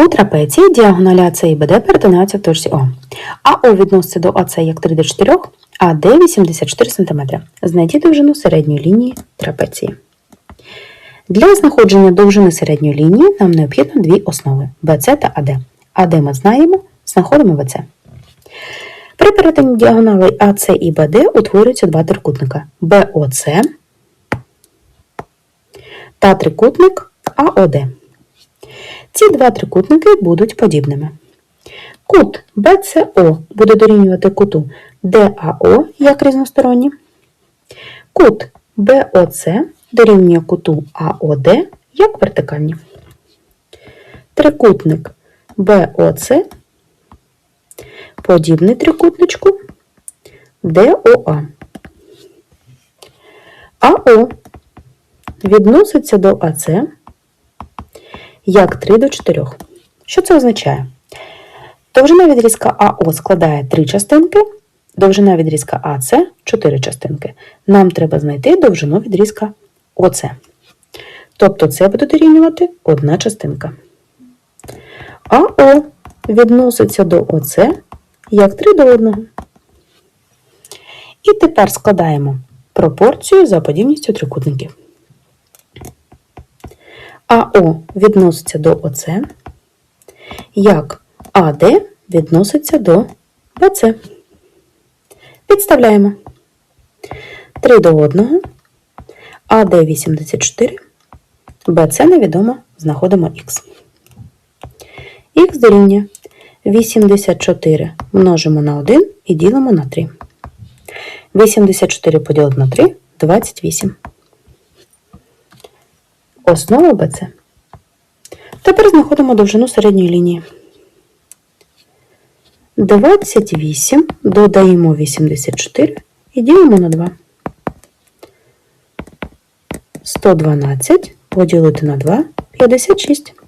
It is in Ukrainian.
У трапеції діагоналя АЦ і БД перетинаються в точці О. АО відноситься до АЦ як 3 до 4, а Д 84 см. Знайдіть довжину середньої лінії трапеції. Для знаходження довжини середньої лінії нам необхідно дві основи BC та AD. AD ми знаємо, знаходимо BC. При перетині діагоналей АС і БД утворюються два трикутника БОЦ та трикутник АОД. Ці два трикутники будуть подібними. Кут BCO буде дорівнювати куту DAO як різносторонній. Кут BOC дорівнює куту AOD як вертикальні. Трикутник BOC подібний трикутничку DOA. АО відноситься до АЦ як 3 до 4. Що це означає? Довжина відрізка АО складає 3 частинки, довжина відрізка АЦ 4 частинки. Нам треба знайти довжину відрізка ОЦ. Тобто це буде дорівнювати одна частинка. АО відноситься до ОЦ як 3 до 1. І тепер складаємо пропорцію за подібністю трикутників. АО відноситься до ОЦ, як АД відноситься до БЦ. Підставляємо 3 до 1, АД 84, БЦ невідомо, знаходимо Х. Х дорівнює 84 множимо на 1 і ділимо на 3. 84 поділити на 3 28. Основа БЦ. Тепер знаходимо довжину середньої лінії. 28 додаємо 84 і ділимо на 2. 112 поділити на 2 56.